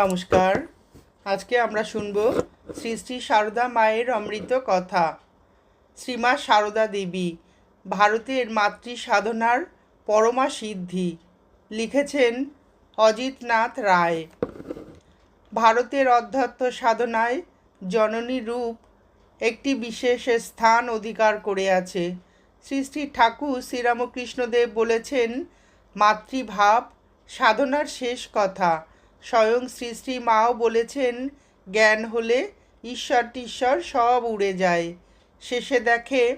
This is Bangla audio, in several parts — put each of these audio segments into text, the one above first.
নমস্কার। আজকে আমরা শুনব শ্রী শ্রী সারদা মায়ের অমৃত কথা। শ্রীমা সারদা দেবী, ভারতের মাতৃ সাধনার পরমা সিদ্ধি, লিখেছেন অজিতনাথ রায়। ভারতের অধ্যাত্ম সাধনায় জননী রূপ একটি বিশেষ স্থান অধিকার করে আছে। শ্রী শ্রী ঠাকুর শ্রীরামকৃষ্ণদেব বলেছেন, মাতৃভাব সাধনার শেষ কথা। স্বয়ং শ্রী শ্রী মাও বলেছেন, জ্ঞান হলে ঈশ্বর টিশ্বর সব উড়ে যায়। শেষে দেখে,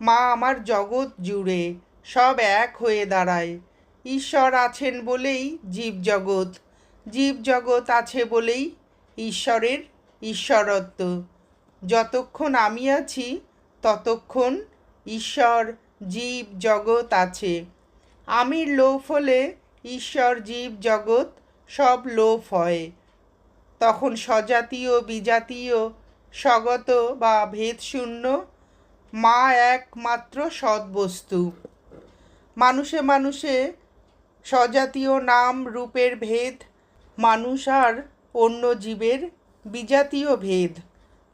মা আমার জগৎ জুড়ে সব এক হয়ে দাঁড়ায়। ঈশ্বর আছেন বলেই জীব জগৎ জীব জগৎ আছে বলেই ঈশ্বরের ঈশ্বরত্ব। যতক্ষণ আমি আছি, ততক্ষণ ঈশ্বর, জীব জগৎ আছে। আমির লোভ হলে ঈশ্বর, জীব জগৎ সব লোভ হয়। তখন স্বজাতীয়, বিজাতীয়, স্বগত বা ভেদশূন্য, মা একমাত্র সদ্বস্তু মানুষে মানুষে স্বজাতীয় নাম, রূপের ভেদ, মানুষ আর অন্য জীবের বিজাতীয় ভেদ।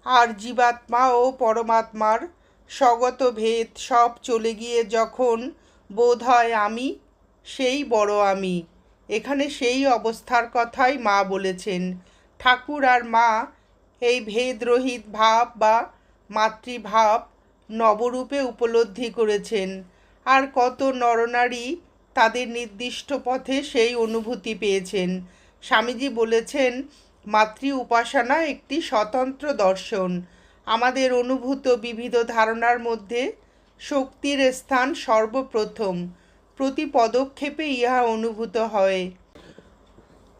আর জীবাত্মা ও পরমাত্মার স্বগত ভেদ সব চলে গিয়ে যখন বোধ হয় আমি, সেই বড় আমি। এখানে সেই অবস্থার কথাই মা বলেছেন। ঠাকুর আর মা, এই ভেদরহিত ভাব বা মাতৃভাব নবরূপে উপলব্ধি করেছেন। আর কত নরনারী তাদের নির্দিষ্ট পথে সেই অনুভূতি পেয়েছেন। স্বামীজি বলেছেন, মাতৃ উপাসনা একটি স্বতন্ত্র দর্শন। আমাদের অনুভূত বিবিধ ধারণার মধ্যে শক্তির স্থান সর্বপ্রথম। প্রতি পদক্ষেপে ইহা অনুভূত হয়।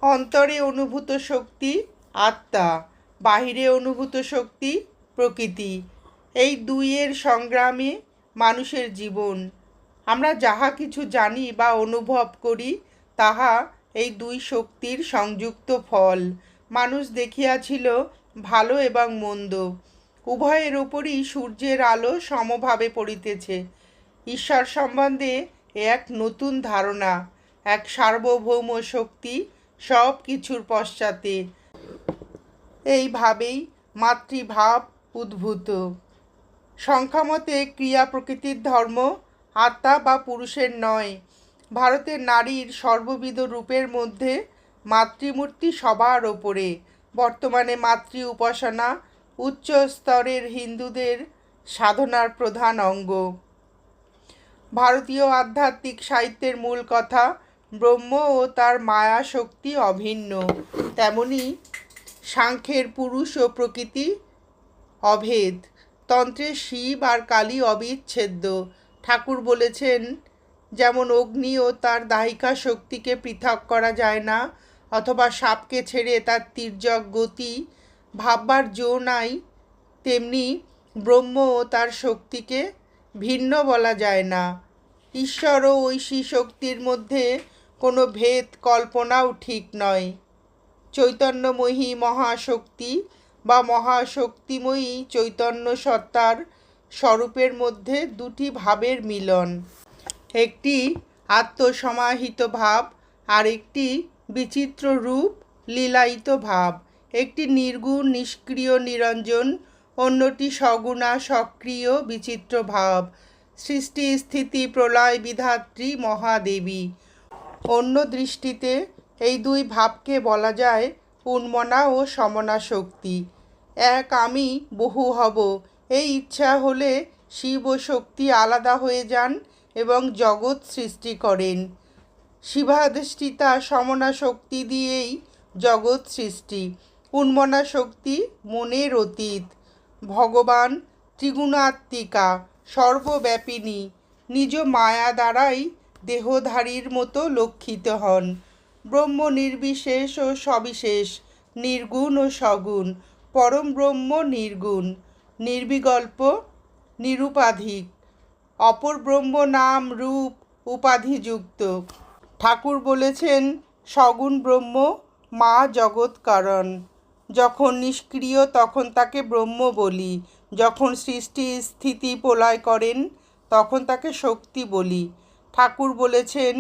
অন্তরে অনুভূত শক্তি আত্মা, বাহিরে অনুভূত শক্তি প্রকৃতি। এই দুইয়ের সংগ্রামে মানুষের জীবন। আমরা যাহা কিছু জানি বা অনুভব করি, তাহা এই দুই শক্তির সংযুক্ত ফল। মানুষ দেখিয়াছিল ভালো এবং মন্দ। উভয়ের ওপরই সূর্যের আলো সমভাবে পড়িতেছে। ঈশ্বর সম্বন্ধে এক নতুন ধারণা, এক সার্বভৌম শক্তি সব কিছুর পশ্চাতে। এইভাবেই মাতৃভাব উদ্ভূত। সংখ্যামতে ক্রিয়া প্রকৃতির ধর্ম, আত্মা বা পুরুষের নয়। ভারতের নারীর সর্ববিধ রূপের মধ্যে মাতৃমূর্তি সবার ওপরে। বর্তমানে মাতৃ উপাসনা উচ্চ স্তরের হিন্দুদের সাধনার প্রধান অঙ্গ। ভারতীয় আধ্যাত্মিক সাহিত্যের মূল কথা, ব্রহ্ম ও তার মায়া শক্তি অভিন্ন। তেমনি সাংখ্যের পুরুষ ও প্রকৃতি অভেদ। তন্ত্রের শিব আর কালী অবিচ্ছেদ্য। ঠাকুর বলেছেন, যেমন অগ্নি ও তার দাহিকা শক্তিকে পৃথক করা যায় না, অথবা সাপকে ছেড়ে তার তির্যক গতি ভাববার জো নাই, তেমনি ব্রহ্ম ও তার শক্তিকে ভিন্ন বলা যায় না। ঈশ্বর ও ঐশী শক্তির মধ্যে কোনো ভেদ কল্পনাও ঠিক নয়। চৈতন্যময়ী মহাশক্তি বা মহাশক্তিময়ী চৈতন্য সত্তার স্বরূপের মধ্যে দুটি ভাবের মিলন। একটি আত্মসমাহিত ভাব আর একটি বিচিত্র রূপ, লীলায়িত ভাব। একটি নির্গুণ, নিষ্ক্রিয়, নিরঞ্জন অন্যটি সগুণা, সক্রিয়, বিচিত্র ভাব। সৃষ্টি, স্থিতি, প্রলয়, বিধাত্রী, মহাদেবী। অন্য দৃষ্টিতে এই দুই ভাবকে বলা যায় উন্মনা ও সমনা শক্তি। এক আমি বহু হব। এই ইচ্ছা হলে শিব ও শক্তি আলাদা হয়ে যান এবং জগৎ সৃষ্টি করেন। শিবাধিষ্ঠিতা সমনা শক্তি দিয়েই জগৎ সৃষ্টি। উন্মনা শক্তি মনের অতীত। ভগবান ত্রিগুণাত্মিকা, সর্বব্যাপিনী, নিজ মায়া দ্বারাই দেহধারীর মতো লক্ষিত হন। ব্রহ্ম নির্বিশেষ ও সবিশেষ, নির্গুণ ও সগুণ, পরম ব্রহ্ম নির্গুণ, নির্বিকল্প, নিরুপাধিক, অপর ব্রহ্ম নাম, রূপ, উপাধিযুক্ত। ঠাকুর বলেছেন, সগুণ ব্রহ্ম মা জগৎ কারণ যখন নিষ্ক্রিয় তখন তাকে ব্রহ্ম বলি, যখন সৃষ্টি স্থিতি প্রলয় করেন তখন তাকে শক্তি বলি। ঠাকুর বলেছেন,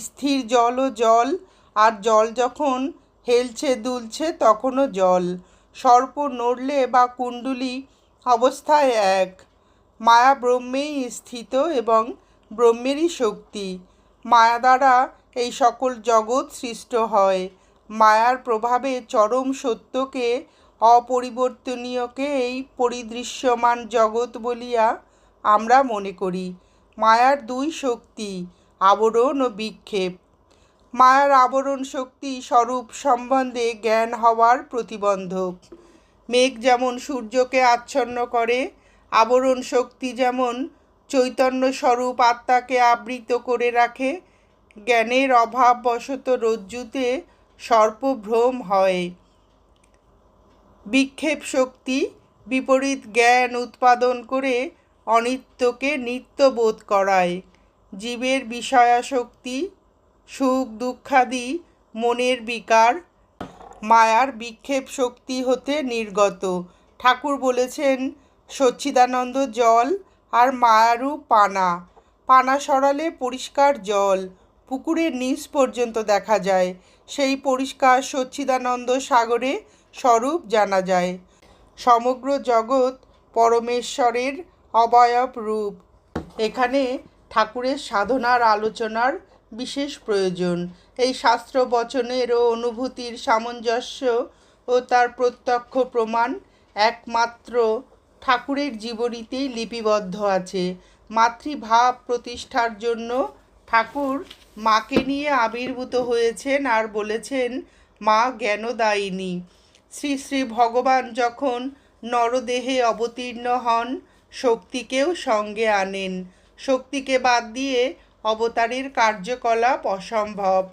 স্থির জল ও জল, আর জল যখন হেলছে দুলছে তখনও জল। সর্প নড়লে বা কুণ্ডুলি অবস্থায় এক। মায়া ব্রহ্মেই স্থিত এবং ব্রহ্মেরই শক্তি। মায়া দ্বারা এই সকল জগৎ সৃষ্ট হয়। মায়ার প্রভাবে চরম সত্যকে অপরিবর্তনীয়কে এই পরিদৃশ্যমান জগৎ বলিয়া আমরা মনে করি। মায়ার দুই শক্তি, আবরণ ও বিক্ষেপ। মায়ার আবরণ শক্তি স্বরূপ সম্বন্ধে জ্ঞান হওয়ার প্রতিবন্ধক। মেঘ যেমন সূর্যকে আচ্ছন্ন করে, আবরণ শক্তি যেমন চৈতন্য স্বরূপ আত্মাকে আবৃত করে রাখে, জ্ঞানের অভাববশত রজ্জুতে সর্পভ্রম হয়। বিক্ষেপ শক্তি, বিপরীত জ্ঞান উৎপাদন করে অনিত্যকে নিত্য বোধ করায়। জীবের বিষয়াশক্তি সুখ দুঃখাদি, মনের বিকার, মায়ার বিক্ষেপ শক্তি হতে নির্গত। ঠাকুর বলেছেন, সচ্চিদানন্দ জল আর মায়ারু পানা। পানা সরালে পরিষ্কার জল, পুকুরের নিচ পর্যন্ত দেখা যায়। সেই পরিষ্কার সচ্ছিদানন্দ সাগরে স্বরূপ জানা যায়। সমগ্র জগৎ পরমেশ্বরের অবয়ব রূপ। এখানে ঠাকুরের সাধনার আলোচনার বিশেষ প্রয়োজন। এই শাস্ত্র বচনের ও অনুভূতির সামঞ্জস্য ও তার প্রত্যক্ষ প্রমাণ একমাত্র ঠাকুরের জীবনীতেই লিপিবদ্ধ আছে। মাতৃভাব প্রতিষ্ঠার জন্য ঠাকুর মাকে নিয়ে আবির্ভূত হয়েছেন আর বলেছেন, মা জ্ঞানদায়িনী শ্রী শ্রী ভগবান যখন নরদেহে অবতীর্ণ হন, শক্তিকেও সঙ্গে আনেন। শক্তিকে বাদ দিয়ে অবতারের কার্যকলাপ অসম্ভব।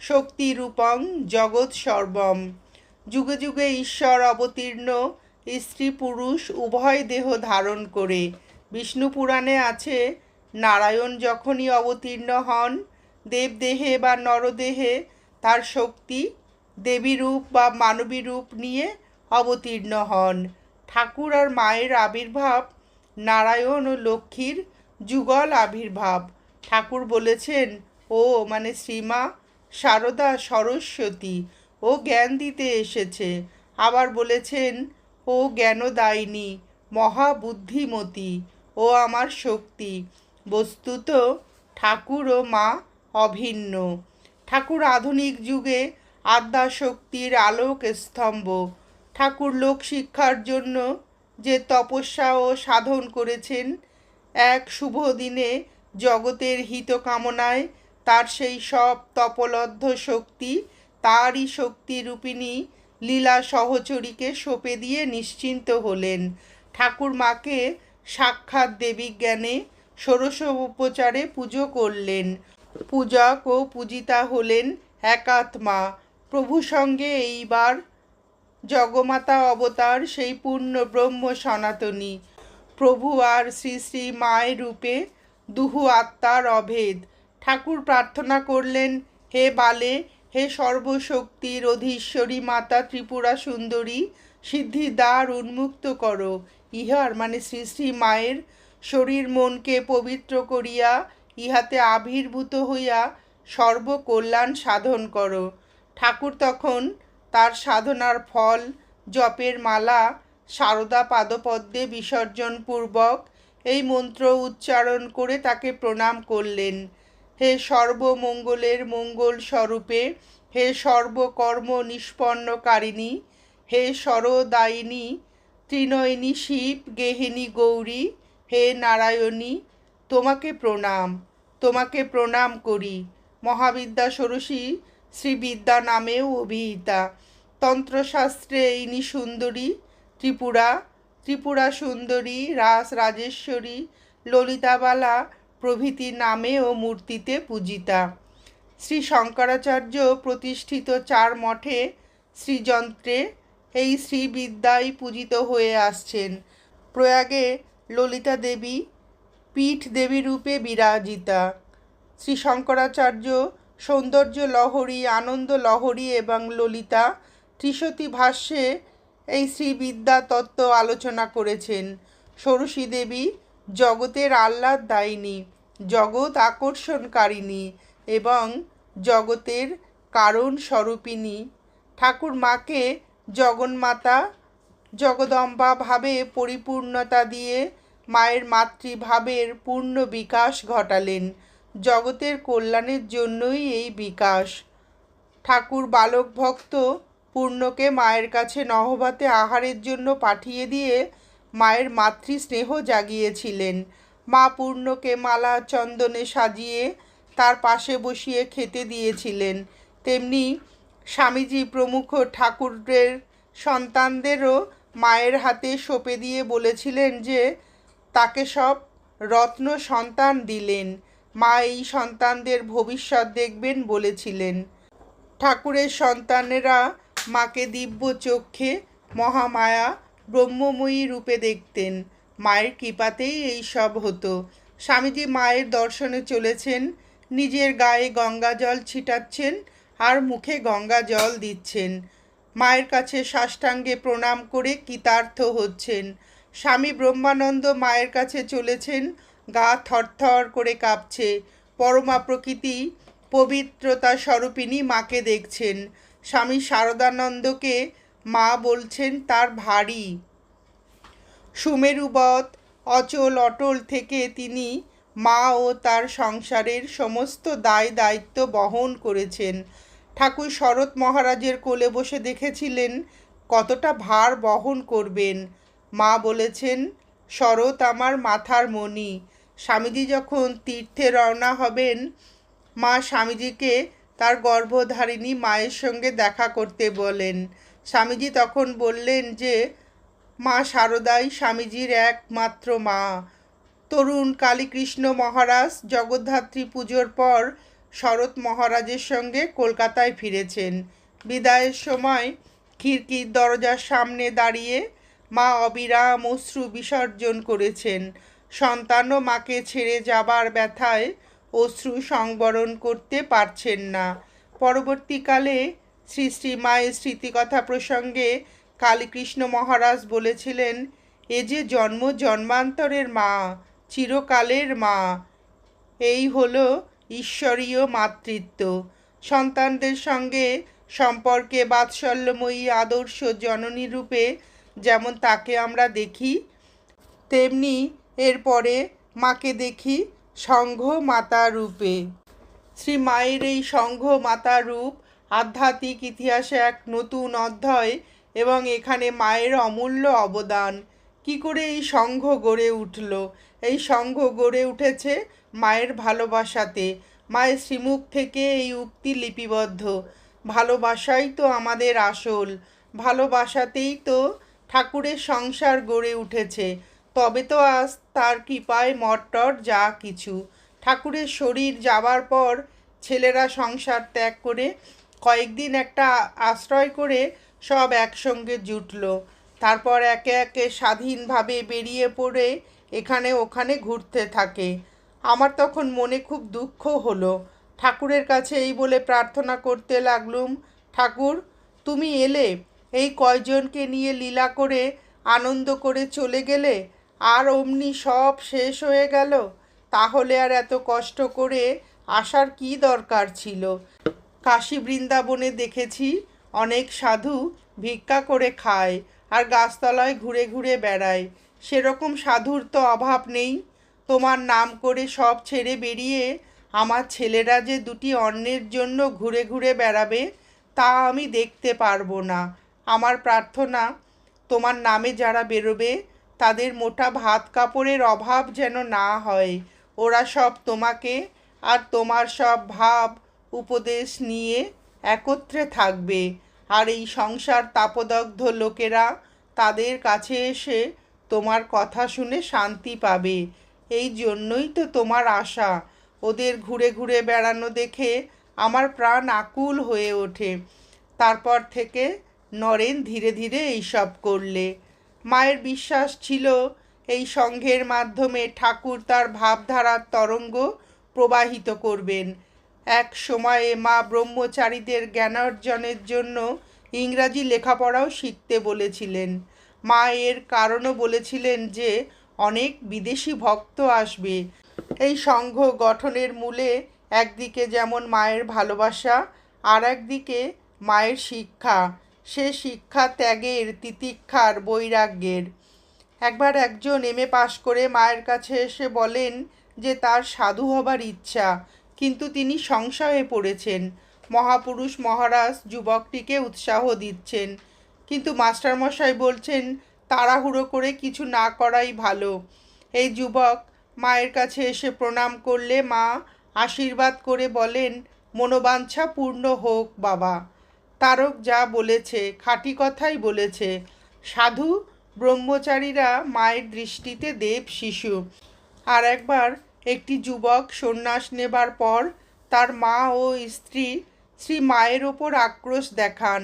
শক্তি রূপং জগৎ সর্বম। যুগে যুগে ঈশ্বর অবতীর্ণ, স্ত্রী পুরুষ উভয় দেহ ধারণ করে। বিষ্ণু পুরাণে আছে নারায়ণ যখনই অবতীর্ণ হন, দেবদেহে বা নরদেহে তার শক্তি দেবী রূপ বা মানবী রূপ নিয়ে অবতীর্ণ হন। ঠাকুর আর মায়ের আবির্ভাব নারায়ণ ও লক্ষ্মীর যুগল আবির্ভাব। ঠাকুর বলেছেন, ও মানে শ্রীমা সারদা সরস্বতী, ও জ্ঞান দিতে এসেছে। আবার বলেছেন, ও জ্ঞানদায়িনী, মহাবুদ্ধিমতী, ও আমার শক্তি। বস্তুত ঠাকুর ও মা অভিন্ন। ঠাকুর আধুনিক যুগে আদ্যা শক্তির আলোক স্তম্ভ। ঠাকুর লোক শিক্ষার জন্য যে তপস্যা ও সাধন করেছেন, এক শুভ দিনে জগতের হিত কামনায় তার সেই সব তপলব্ধ শক্তি তারই শক্তি রূপিণী লীলা সহচরীকে সঁপে দিয়ে নিশ্চিন্ত হলেন। ঠাকুর মাকে সাক্ষাৎ দেবী জ্ঞানে ষোড়শ উপচারে পুজো করলেন। পূজক ও পূজিতা হলেন একাত্মা। প্রভু সঙ্গে এইবার জগমাতা অবতার, সেই পূর্ণ ব্রহ্ম সনাতনী। প্রভু আর শ্রী শ্রী মায়ের রূপে দুহু আত্মার অভেদ। ঠাকুর প্রার্থনা করলেন, হে বালে, হে সর্বশক্তির অধীশ্বরী মাতা ত্রিপুরা সুন্দরী সিদ্ধির দ্বার উন্মুক্ত করো। ইহার মানে শ্রী শ্রী মায়ের শরীর মনকে পবিত্র করিয়া, ইহাতে আবির্ভূত হইয়া সর্বকল্যাণ সাধন করো। ঠাকুর তখন তার সাধনার ফল, জপের মালা, সারদা পাদপদ্মে বিসর্জন পূর্বক এই মন্ত্র উচ্চারণ করে তাকে প্রণাম করলেন। হে সর্বমঙ্গলের মঙ্গল স্বরূপে হে সর্বকর্ম নিষ্পন্নকারিণী, হে সরদায়িনী, ত্রিনয়নী শিব গেহিনী গৌরী হে নারায়ণী, তোমাকে প্রণাম তোমাকে প্রণাম করি। মহাবিদ্যা ষোড়শী শ্রীবিদ্যা নামেও অভিহিতা। তন্ত্রশাস্ত্রে ইনি সুন্দরী, ত্রিপুরা ত্রিপুরা সুন্দরী, রাস রাজেশ্বরী, ললিতাবালা প্রভৃতি নামে ও মূর্তিতে পূজিতা। শ্রী শঙ্করাচার্য প্রতিষ্ঠিত চার মঠে শ্রীযন্ত্রে এই শ্রীবিদ্যায় পূজিত হয়ে আসছেন। প্রয়াগে ললিতা দেবী, পীঠ দেবী রূপে বিরাজিতা। শ্রী শঙ্করাচার্য, সৌন্দর্য লহরী, আনন্দ লহরী এবং ললিতা ত্রিশতী ভাষ্যে এই শ্রীবিদ্যা তত্ত্ব আলোচনা করেছেন। ষোড়শী দেবী, জগতের আহ্লাদ দায়িনী, জগৎ আকর্ষণকারিণী এবং জগতের কারণ স্বরূপিণী। ঠাকুর মাকে জগন্মাতা জগদম্বা ভাবে পরিপূর্ণতা দিয়ে মায়ের মাতৃভাবের পূর্ণ বিকাশ ঘটালেন। জগতের কল্যাণের জন্যই এই বিকাশ। ঠাকুর বালক ভক্ত পূর্ণকে মায়ের কাছে নহবাতে আহারের জন্য পাঠিয়ে দিয়ে মায়ের মাতৃস্নেহ জাগিয়েছিলেন। মা পূর্ণকে মালা চন্দনে সাজিয়ে তার পাশে বসিয়ে খেতে দিয়েছিলেন। তেমনি স্বামীজি প্রমুখ ঠাকুরের সন্তানদেরও মায়ের হাতে সঁপে দিয়ে বলেছিলেন যে, তাকে সব রত্ন সন্তান দিলেন। মা এই সন্তানদের ভবিষ্যৎ দেখবেন বলেছিলেন। ঠাকুরের সন্তানেরা মাকে দিব্য চক্ষে মহামায়া, ব্রহ্মময়ী রূপে দেখতেন। মায়ের কৃপাতেই এই সব হতো। স্বামীজি মায়ের দর্শনে চলেছেন, নিজের গায়ে গঙ্গা জল ছিটাচ্ছেন আর মুখে গঙ্গা জল দিচ্ছেন। মায়ের কাছে সাষ্টাঙ্গে প্রণাম করে কৃতার্থ হচ্ছেন। স্বামী ব্রহ্মানন্দ মায়ের কাছে চলেছেন, গা থরথর করে কাঁপছে। পরমা প্রকৃতি পবিত্রতা স্বরূপিনী মাকে দেখছেন। স্বামী শারদানন্দকে মা বলছেন, তার ভারী সুমেরুবত অচল অটল থেকে তিনি মা ও তার সংসারের সমস্ত দায় দায়িত্ব বহন করেছেন। ঠাকুর শরৎ মহারাজের কোলে বসে দেখেছিলেন কতটা ভার বহন করবেন। মা বলেছেন, শরৎ আমার মাথার মণি। স্বামীজি যখন তীর্থে রওনা হবেন, মা স্বামীজিকে তার গর্ভধারিণী মায়ের সঙ্গে দেখা করতে বলেন। স্বামীজি তখন বললেন যে, মা শারদাই স্বামীজির একমাত্র মা। তরুণ কালীকৃষ্ণ মহারাজ জগদ্ধাত্রী পুজোর পর শরৎ মহারাজের সঙ্গে কলকাতায় ফিরেছেন। বিদায়ের সময় খিড়কির দরজার সামনে দাঁড়িয়ে মা অবিরাম অশ্রু বিসর্জন করেছেন। সন্তানও মাকে ছেড়ে যাবার ব্যথায় অশ্রু সংবরণ করতে পারছেন না। পরবর্তীকালে শ্রী শ্রী মায়ের স্মৃতিকথা প্রসঙ্গে কালীকৃষ্ণ মহারাজ বলেছিলেন, এ যে জন্ম জন্মান্তরের মা, চিরকালের মা। এই হলো ঈশ্বরীয় মাতৃত্ব। সন্তানদের সঙ্গে সম্পর্কে বাৎসল্যময়ী আদর্শ জননী রূপে যেমন তাকে আমরা দেখি, তেমনি এরপরে মাকে দেখি সংঘ মাতা রূপে। শ্রী মায়ের এই সংঘ মাতা রূপ আধ্যাত্মিক ইতিহাসে এক নতুন অধ্যায় এবং এখানে মায়ের অমূল্য অবদান। কি করে এই সংঘ গড়ে উঠল? এই সংঘ গড়ে উঠেছে মায়ের ভালোবাসাতে। মায়ের শ্রীমুখ থেকে এই উক্তি লিপিবদ্ধ। ভালোবাসাই তো আমাদের আসল। ভালোবাসাতেই তো ঠাকুরের সংসার গড়ে উঠেছে। তবে তো আজ তার কৃপায় মটর যা কিছু। ঠাকুরের শরীর যাবার পর ছেলেরা সংসার ত্যাগ করে কয়েকদিন একটা আশ্রয় করে সব একসঙ্গে জুটল। তারপর একে একে স্বাধীনভাবে বেরিয়ে পড়ে এখানে ওখানে ঘুরতে থাকে। আমার তখন মনে খুব দুঃখ হলো। ঠাকুরের কাছে এই বলে প্রার্থনা করতে লাগলুম, ঠাকুর, তুমি এলে? এই কয়জনকে নিয়ে লীলা করে আনন্দ করে চলে গেলে? আর অমনি সব শেষ হয়ে গেল? তাহলে আর এত কষ্ট করে আসার কি দরকার ছিল? কাশী বৃন্দাবনে দেখেছি অনেক সাধু ভিক্ষা করে খায় আর গাছতলায় ঘুরে ঘুরে বেড়ায়। সেরকম সাধুর তো অভাব নেই। তোমার নাম করে সব ছেড়ে বেরিয়ে আমার ছেলেরা যে দুটি অন্যের জন্য ঘুরে ঘুরে বেড়াবে, তা আমি দেখতে পারব না। আমার প্রার্থনা, তোমার নামে যারা বেরোবে, তাদের মোটা ভাত কাপড়ের অভাব যেন না হয়। ওরা সব তোমাকে আর তোমার সব ভাব, উপদেশ নিয়ে একত্রে থাকবে। আর এই সংসার তাপদগ্ধ লোকেরা তাদের কাছে এসে তোমার কথা শুনে শান্তি পাবে। এই জন্যই তো তোমার আশা। ওদের ঘুরে ঘুরে বেড়ানো দেখে আমার প্রাণ আকুল হয়ে ওঠে। তারপর থেকে নরেন ধীরে ধীরে এইসব করলে। মায়ের বিশ্বাস ছিল এই সংঘের মাধ্যমে ঠাকুর তার ভাবধারার তরঙ্গ প্রবাহিত করবেন। এক সময়ে মা ব্রহ্মচারীদের জ্ঞানার্জনের জন্য ইংরাজি লেখাপড়াও শিখতে বলেছিলেন। মা এর কারণও বলেছিলেন যে অনেক বিদেশি ভক্ত আসবে। এই সংঘ গঠনের মূলে একদিকে যেমন মায়ের ভালোবাসা আর একদিকে মায়ের শিক্ষা। সে শিক্ষা ত্যাগের, তিতিক্ষার, বৈরাগ্যের। একবার একজন এম এ পাশ করে মায়ের কাছে এসে বলেন যে তার সাধু হবার ইচ্ছা, কিন্তু তিনি সংশয়ে পড়েছেন। মহাপুরুষ মহারাজ যুবকটিকে উৎসাহ দিচ্ছেন। কিন্তু মাস্টারমশাই বলছেন, তাড়াহুড়ো করে কিছু না করাই ভালো। এই যুবক মায়ের কাছে এসে প্রণাম করলে মা আশীর্বাদ করে বলেন, মনোবাঞ্ছা পূর্ণ হোক বাবা। তারক যা বলেছে, খাঁটি কথাই বলেছে। সাধু ব্রহ্মচারীরা মায়ের দৃষ্টিতে দেব শিশু। আর একবার একটি যুবক সন্ন্যাস নেবার পর তার মা ও স্ত্রী শ্রী মায়ের ওপর আক্রোশ দেখান।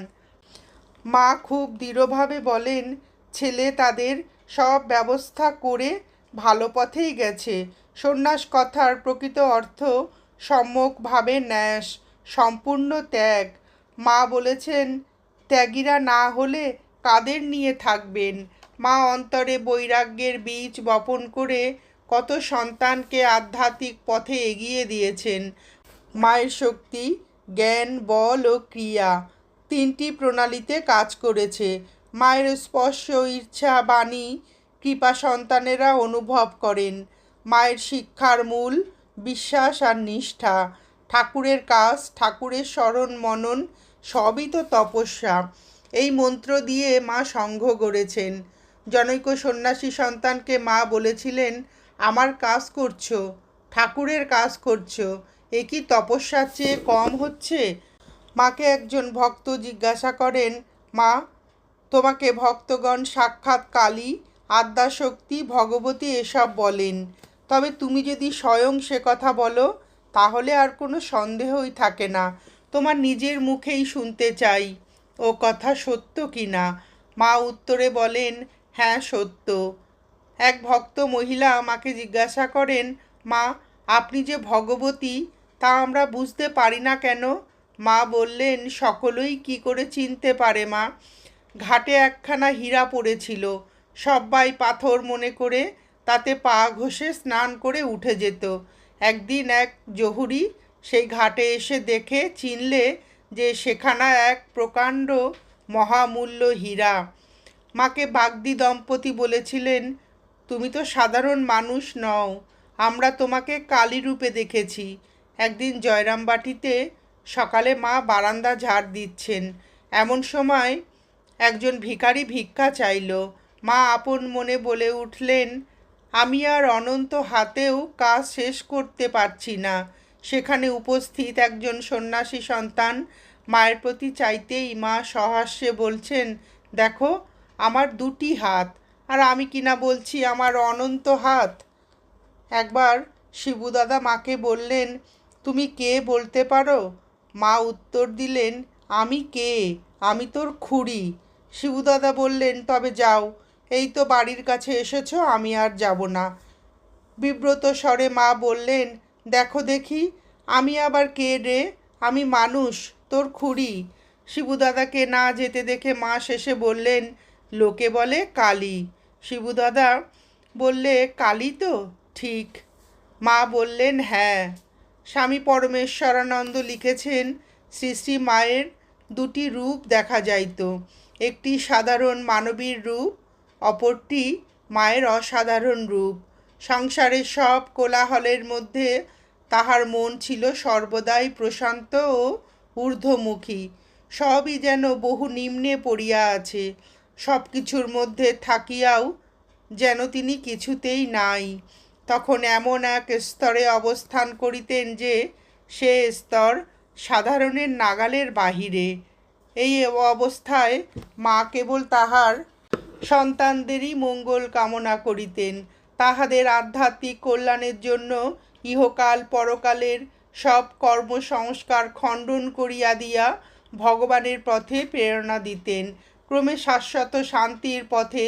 মা খুব দৃঢ়ভাবে বলেন, ছেলে তাদের সব ব্যবস্থা করে ভালো পথেই গেছে। সন্ন্যাস কথার প্রকৃত অর্থ সম্যকভাবে ন্যাস, সম্পূর্ণ ত্যাগ। মা বলেছেন, ত্যাগীরা না হলে কাদের নিয়ে থাকবেন? মা অন্তরে বৈরাগ্যের বীজ বপন করে কত সন্তানকে আধ্যাত্মিক পথে এগিয়ে দিয়েছেন। মায়ের শক্তি, জ্ঞান, বল ও ক্রিয়া। তিনটি প্রণালীতে কাজ করেছে। মায়ের স্পর্শ, ইচ্ছা, বাণী, কৃপা সন্তানেরা অনুভব করেন। মায়ের শিক্ষার মূল বিশ্বাস আর নিষ্ঠা। ঠাকুরের কাজ, ঠাকুরের স্মরণ, মনন, সবই তো তপস্যা। এই মন্ত্র দিয়ে মা সংঘ গড়েছেন। জনৈক সন্ন্যাসী সন্তানকে মা বলেছিলেন, আমার কাজ করছ, ঠাকুরের কাজ করছ, এ কি তপস্যার চেয়ে কম হচ্ছে? মাকে একজন ভক্ত জিজ্ঞাসা করেন, মা, তোমাকে ভক্তগণ সাক্ষাৎ কালী, আদ্যাশক্তি, ভগবতী এসব বলেন। তবে তুমি যদি স্বয়ং সে কথা বলো, তাহলে আর কোনো সন্দেহই থাকে না। তোমার নিজের মুখেই শুনতে চাই। ও কথা সত্য কি না? মা উত্তরে বলেন হ্যাঁ সত্য। এক ভক্ত মহিলা আমাকে জিজ্ঞাসা করেন, মা, আপনি যে ভগবতী, তা আমরা বুঝতে পারি না কেন? মা বললেন, সকলেই কি করে চিনতে পারে মা? ঘাটে একখানা হীরা পড়েছিল। সবাই পাথর মনে করে তাতে পা ঘষে স্নান করে উঠে যেত। একদিন এক জহুরি সেই ঘাটে এসে দেখে, চিনলে যে সেখানা এক প্রকাণ্ড মহামূল্য হীরা। মাকে বাগদি দম্পতি বলেছিলেন, তুমি তো সাধারণ মানুষ নও, আমরা তোমাকে কালী রূপে দেখেছি। একদিন জয়রামবাটিতে সকালে মা বারান্দা ঝাড় দিচ্ছেন। এমন সময় একজন ভিখারি ভিক্ষা চাইল। মা আপন মনে বলে উঠলেন, আমি আর অনন্ত হাতেও কাজ শেষ করতে পারছি না। সেখানে উপস্থিত একজন সন্ন্যাসী সন্তান মায়ের প্রতি চাইতেই মা সহাস্যে বলছেন, দেখো, আমার দুটি হাত, আর আমি কিনা বলছি আমার অনন্ত হাত? একবার শিবুদাদা মাকে বললেন, তুমি কে বলতে পারো? মা উত্তর দিলেন, আমি কে? আমি তোর খুড়ি। শিবুদাদা বললেন, তবে যাও, এই তো বাড়ির কাছে এসেছ, আমি আর যাব না। বিব্রত স্বরে মা বললেন, দেখো দেখি, আমি আবার কে রে? আমি মানুষ, তোর খুড়ি। শিবুদাদাকে না যেতে দেখে মা শেষে বললেন, লোকে বলে কালী। শিবুদাদা বললে, কালী তো, ঠিক। মা বললেন হ্যাঁ। স্বামী পরমেশ্বরানন্দ লিখেছেন, শ্রী শ্রী মায়ের দুটি রূপ দেখা যাইত। একটি সাধারণ মানবীর রূপ, অপরটি মায়ের অসাধারণ রূপ। সংসারের সব কোলাহলের মধ্যে তাহার মন ছিল সর্বদাই প্রশান্ত ও ঊর্ধ্বমুখী। সবই যেন বহু নিম্নে পড়িয়া আছে। সব কিছুর মধ্যে থাকিয়াও যেন তিনি কিছুতেই নাই। তখন এমন এক স্তরে অবস্থান করিতেন যে সে স্তর সাধারণের নাগালের বাহিরে। এই অবস্থায় মা কেবল তাহার সন্তানদেরই মঙ্গল কামনা করিতেন। তাহাদের আধ্যাত্মিক কল্যাণের জন্য ইহকাল পরকালের সব কর্মসংস্কার খণ্ডন করিয়া দিয়া ভগবানের পথে প্রেরণা দিতেন। ক্রমে শাশ্বত শান্তির পথে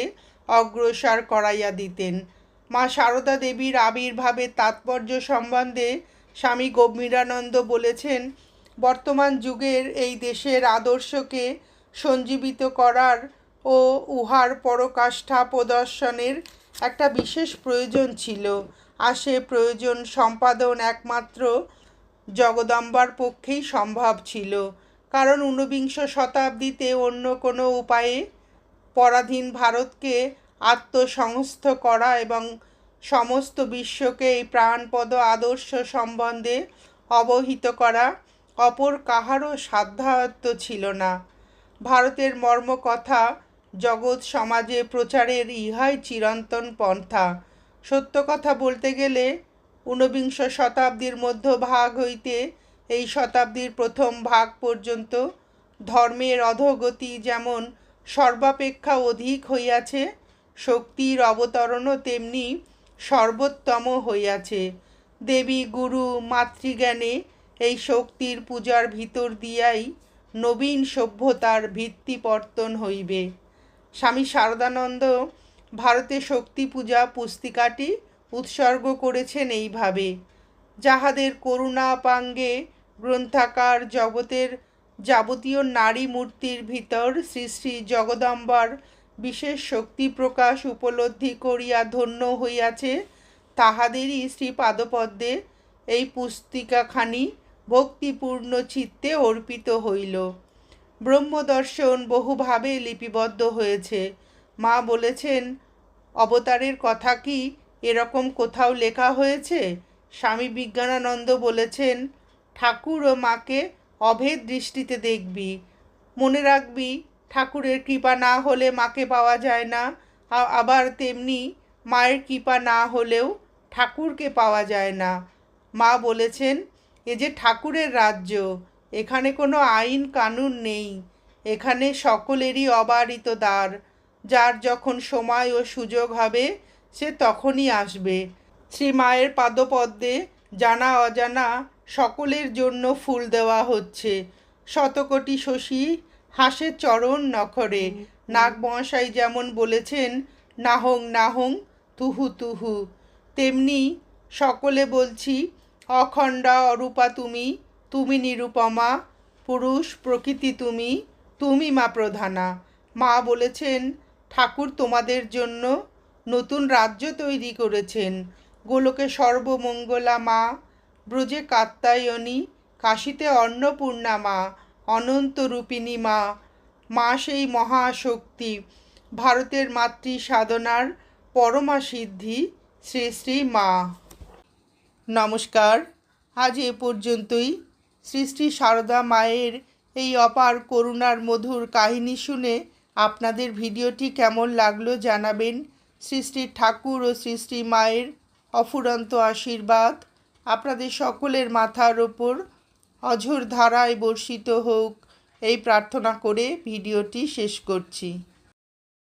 অগ্রসর করাইয়া দিতেন। মা সারদা দেবীর আবির্ভাবের তাৎপর্য সম্বন্ধে স্বামী গম্ভীরানন্দ বলেছেন, বর্তমান যুগের এই দেশের আদর্শকে সঞ্জীবিত করার ও উহার পরকাষ্ঠা প্রদর্শনের একটা বিশেষ প্রয়োজন ছিল। আর সে প্রয়োজন সম্পাদন একমাত্র জগদম্বার পক্ষেই সম্ভব ছিল। কারণ ঊনবিংশ শতাব্দীতে অন্য কোনো উপায়ে পরাধীন ভারতকে আত্মসংস্থ করা এবং সমস্ত বিশ্বকে এই প্রাণপদ আদর্শ সম্বন্ধে অবহিত করা অপর কাহারও সাধ্যায়ত্ত ছিল না। ভারতের মর্মকথা, জগৎ সমাজে প্রচারের ইহাই চিরন্তন পন্থা। সত্য কথা বলতে গেলে, ঊনবিংশ শতাব্দীর মধ্যভাগ হইতে এই শতাব্দীর প্রথম ভাগ পর্যন্ত ধর্মের অধোগতি যেমন সর্বাপেক্ষা অধিক হইয়াছে শক্তির অবতরণও তেমনি সর্বোত্তম হইয়াছে। দেবী, গুরু, মাতৃজ্ঞানে এই শক্তির পূজার ভিতর দিয়াই নবীন সভ্যতার ভিত্তিপর্তন হইবে। স্বামী শারদানন্দ ভারতে শক্তি পূজা পুস্তিকাটি উৎসর্গ করেছেন এইভাবে। যাহাদের করুণাপাঙ্গে গ্রন্থাকার জগতের যাবতীয় নারী মূর্তির ভিতর শ্রী শ্রী জগদম্বার বিশেষ শক্তি প্রকাশ উপলব্ধি করিয়া ধন্য হইয়াছে তাহাদেরই শ্রী পাদপদ্মে এই পুস্তিকাখানি ভক্তিপূর্ণ চিত্তে অর্পিত হইল। ব্রহ্মদর্শন বহুভাবে লিপিবদ্ধ হয়েছে। মা বলেছেন, অবতারের কথা কি এরকম কোথাও লেখা হয়েছে? স্বামী বিজ্ঞানানন্দ বলেছেন, ঠাকুর ও মাকে অভেদ দৃষ্টিতে দেখবি, মনে রাখবি ঠাকুরের কৃপা না হলে মাকে পাওয়া যায় না। আবার তেমনি মায়ের কৃপা না হলেও ঠাকুরকে পাওয়া যায় না। মা বলেছেন, এ যে ঠাকুরের রাজ্য, এখানে কোনো আইন কানুন নেই। এখানে সকলেরই অবারিত দ্বার। যার যখন সময় ও সুযোগ হবে, সে তখনই আসবে। শ্রী মায়ের পাদপদ্মে জানা অজানা সকলের জন্য ফুল দেওয়া হচ্ছে। শতকোটি শশী হাসে চরণ নখরে। নাগ মহাশয় যেমন বলেছেন নাহং নাহং তুহু তুহু। তেমনি সকলে বলছি অখণ্ডা অরূপা তুমি তুমি নিরুপমা পুরুষ প্রকৃতি তুমি তুমি মা প্রধানা। মা বলেছেন ঠাকুর তোমাদের জন্য নতুন রাজ্য তৈরি করেছেন। গোলকে সর্বমঙ্গলা মা ব্রজে কাত্তায়নী কাশীতে অন্নপূর্ণা মা। অনন্তরূপিণী মা মা সেই মহাশক্তি, ভারতের মাতৃ সাধনার পরমা সিদ্ধি শ্রী শ্রী মা। নমস্কার, আজ এ পর্যন্তই। শ্রী শ্রী সারদা মায়ের এই অপার করুণার মধুর কাহিনী শুনে আপনাদের ভিডিওটি কেমন লাগল জানাবেন। শ্রী শ্রী ঠাকুর ও শ্রী শ্রী মায়ের অফুরন্ত আশীর্বাদ। আপনাদের সকলের মাথার ওপর অঝোর ধারায় বর্ষিত হোক। এই প্রার্থনা করে ভিডিওটি শেষ করছি।